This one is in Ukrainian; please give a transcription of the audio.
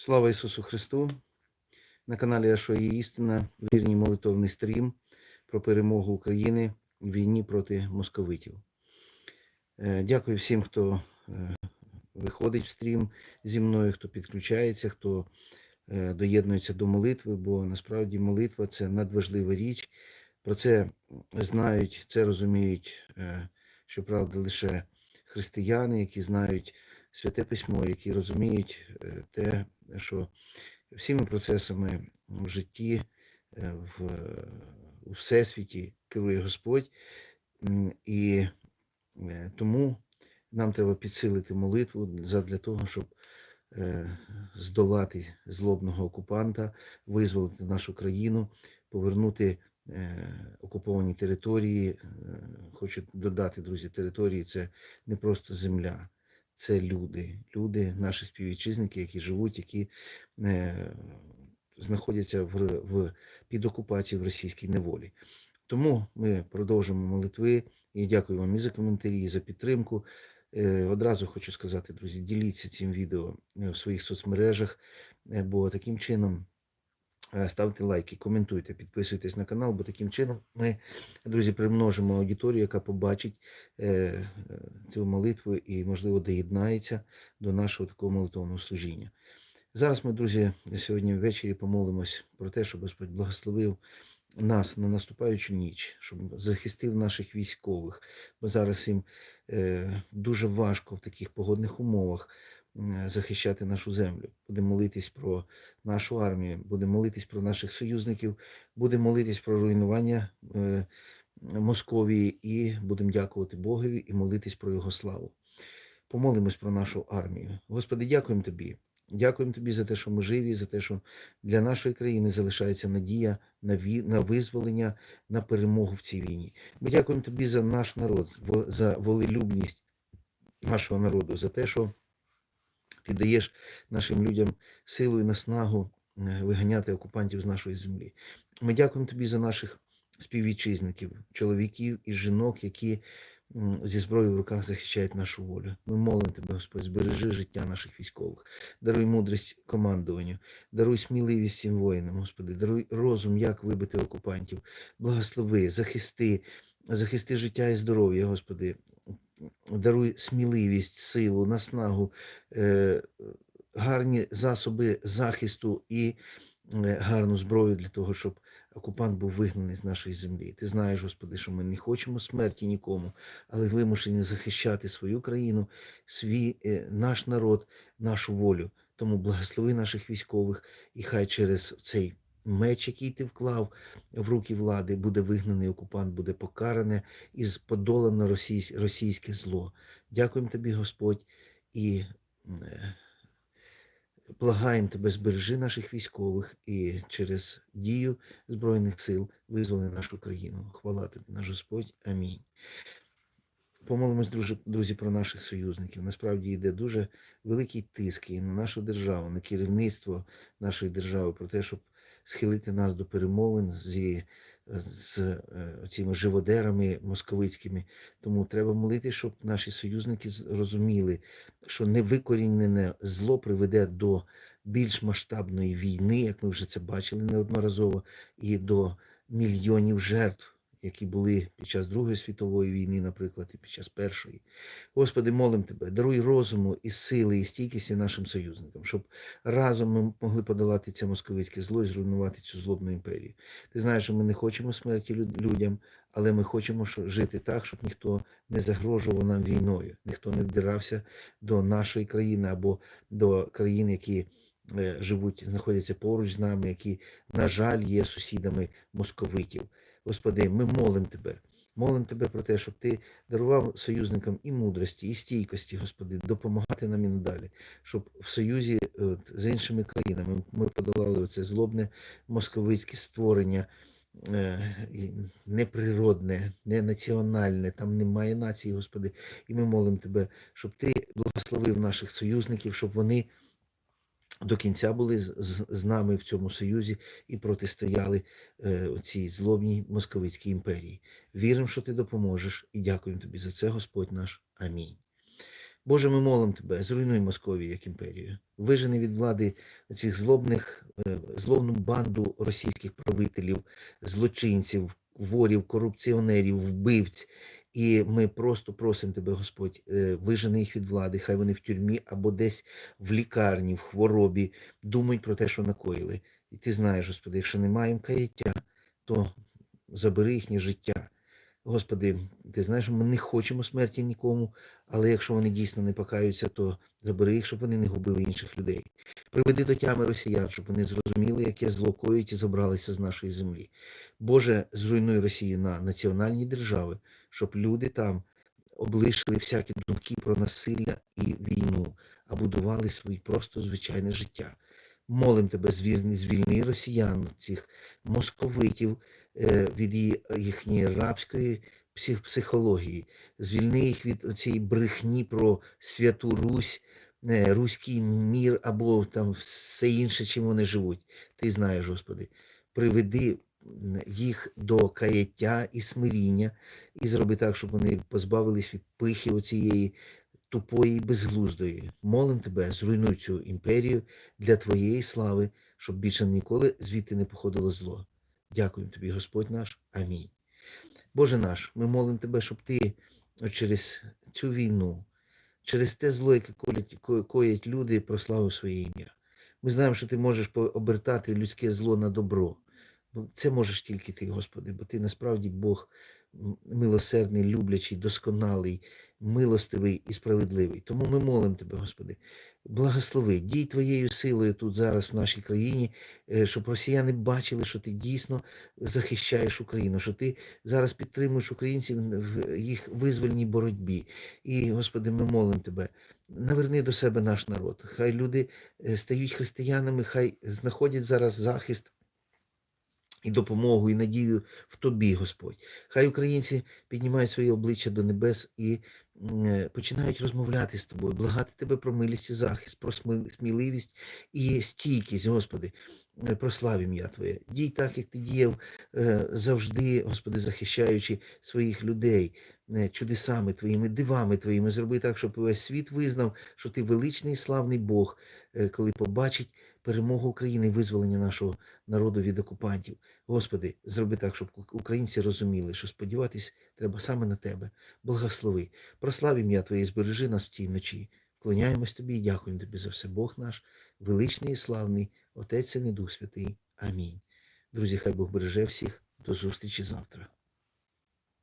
Слава Ісусу Христу! На каналі «А що є істина, вірній молитовний стрім про перемогу України в війні проти московитів. Е, Дякую всім, хто е, виходить в стрім зі мною, хто підключається, хто е, доєднується до молитви, бо насправді молитва це надважлива річ. Про це знають, це розуміють, щоправда, лише християни, які знають святе письмо, які розуміють е, те, що всіми процесами в житті, е, в, у всесвіті керує Господь. І е, тому нам треба підсилити молитву для того, щоб здолати злобного окупанта, визволити нашу країну, повернути окуповані території. Хочу додати, друзі, території це не просто земля, це люди, люди, наші співвітчизники, які живуть, які е, знаходяться в, в під окупацією в російській неволі. Тому ми продовжимо молитви і дякую вам і за коментарі, і за підтримку. Е, Одразу хочу сказати, друзі, діліться цим відео е, в своїх соцмережах, е, бо таким чином ставте лайки, коментуйте, підписуйтесь на канал, бо таким чином ми, друзі, примножимо аудиторію, яка побачить е, е, цю молитву і, можливо, доєднається до нашого такого молитовного служіння. Зараз ми, друзі, сьогодні ввечері помолимось про те, щоб Господь благословив нас на наступаючу ніч, щоб захистив наших військових, бо зараз їм е, дуже важко в таких погодних умовах захищати нашу землю. Будемо молитись про нашу армію, будемо молитись про наших союзників, будемо молитись про руйнування е, Московії і будемо дякувати Богові і молитись про його славу. Помолимось про нашу армію. Господи, дякуємо Тобі. Дякуємо Тобі за те, що ми живі, за те, що для нашої країни залишається надія на ві... на визволення, на перемогу в цій війні. Ми дякуємо Тобі за наш народ, за волелюбність нашого народу, за те, що ти даєш нашим людям силу і наснагу е, виганяти окупантів з нашої землі. Ми дякуємо Тобі за наших співвітчизників, чоловіків і жінок, які зі зброєю в руках захищають нашу волю. Ми молимо Тебе, Господь, збережи життя наших військових, даруй мудрість командуванню, даруй сміливість цим воїнам, Господи, даруй розум, як вибити окупантів, благослови, захисти, захисти життя і здоров'я, Господи. Даруй сміливість, силу, наснагу, е, гарні засоби захисту і е, гарну зброю для того, щоб окупант був вигнаний з нашої землі. Ти знаєш, Господи, що ми не хочемо смерті нікому, але вимушені захищати свою країну, свій е, наш народ, нашу волю. Тому благослови наших військових, і хай через цей меч, який ти вклав в руки влади, буде вигнаний окупант, буде покаране і подолано російське зло. Дякуємо тобі, Господь, і е, благаємо тебе, збережи наших військових і через дію Збройних сил визволи нашу країну. Хвала тобі, наш Господь. Амінь. Помолимось, друзі, друзі, про наших союзників. Насправді йде дуже великий тиск і на нашу державу, на керівництво нашої держави, про те, щоб схилити нас до перемовин з з е, цими живодерами московицькими. Тому треба молити, щоб наші союзники зрозуміли, що невикорінене зло приведе до більш масштабної війни, як ми вже це бачили неодноразово, і до мільйонів жертв, які були під час Другої світової війни, наприклад, і під час Першої. Господи, молим Тебе, даруй розуму і сили, і стійкості нашим союзникам, щоб разом ми могли подолати це московицьке зло і зруйнувати цю злобну імперію. Ти знаєш, що ми не хочемо смерті людям, але ми хочемо жити так, щоб ніхто не загрожував нам війною, ніхто не вдирався до нашої країни або до країн, які е, живуть, знаходяться поруч з нами, які, на жаль, є сусідами московитів. Господи, ми молимо Тебе. Молимо Тебе про те, щоб Ти дарував союзникам і мудрості, і стійкості, Господи, допомагати нам і надалі, щоб в союзі е, от, з іншими країнами ми подолали оце злобне московицьке створення, е, неприродне, не національне, там немає нації, Господи. І ми молимо Тебе, щоб Ти благословив наших союзників, щоб вони до кінця були з, з- нами в цьому союзі і протистояли е, цій злобній московицькій імперії. Віримо, що ти допоможеш, і дякуємо тобі за це, Господь наш. Амінь. Боже, ми молимо Тебе, зруйнуй Московію як імперію. Вижени від влади цих злобних, е, злобну банду російських правителів, злочинців, ворів, корупціонерів, вбивць. І ми просто просимо Тебе, Господь, е, вижени їх від влади, хай вони в тюрмі або десь в лікарні, в хворобі, думають про те, що накоїли. І ти знаєш, Господи, якщо немає їм каяття, то забери їхнє життя. Господи, ти знаєш, ми не хочемо смерті нікому, але якщо вони дійсно не покаються, то забери їх, щоб вони не губили інших людей. Приведи до тями росіян, щоб вони зрозуміли, яке зло коїть і забралися з нашої землі. Боже, зруйнуй Росію на національні держави, щоб люди там облишили всякі думки про насилля і війну, а будували своє просто звичайне життя. Молим тебе, звільни, звільни росіян, цих московитів е, від їхньої рабської психології, звільни їх від цієї брехні про святу Русь, е, руський мір або там все інше, чим вони живуть. Ти знаєш, Господи, приведи їх до каяття і смиріння, і зроби так, щоб вони позбавились від пихи оцієї тупої безглуздої. Молим тебе, зруйнуй цю імперію для твоєї слави, щоб більше ніколи звідти не походило зло. Дякуємо тобі, Господь наш. Амінь. Боже наш, ми молимо тебе, щоб ти через цю війну, через те зло, яке коять люди, прославив своє ім'я. Ми знаємо, що ти можеш обертати людське зло на добро. Бо Це можеш тільки ти, Господи, бо ти насправді Бог милосердний, люблячий, досконалий, милостивий і справедливий. Тому ми молимо тебе, Господи, благослови, дій твоєю силою тут зараз в нашій країні, е, щоб росіяни бачили, що ти дійсно захищаєш Україну, що ти зараз підтримуєш українців в їх визвольній боротьбі. І, Господи, ми молимо тебе. Наверни до себе наш народ. Хай люди е, стають християнами, хай знаходять зараз захист і допомогу, і надію в тобі, Господь. Хай українці піднімають свої обличчя до небес і е, починають розмовляти з тобою, благати тебе про милість і захист, про сміливість і стійкість, Господи. Е, Прослав ім'я Твоє. Дій так, як ти діяв е, завжди, Господи, захищаючи своїх людей е, чудесами Твоїми, дивами Твоїми. Зроби так, щоб весь світ визнав, що ти величний і славний Бог, коли побачить перемогу України, визволення нашого народу від окупантів. Господи, зроби так, щоб українці розуміли, що сподіватись треба саме на Тебе. Благослови. Прослав ім'я Твоє, збережи нас в цій ночі. Вклоняємось Тобі і дякуємо Тобі за все, Бог наш, величний і славний, Отець і Дух Святий. Амінь. Друзі, хай Бог береже всіх. До зустрічі завтра.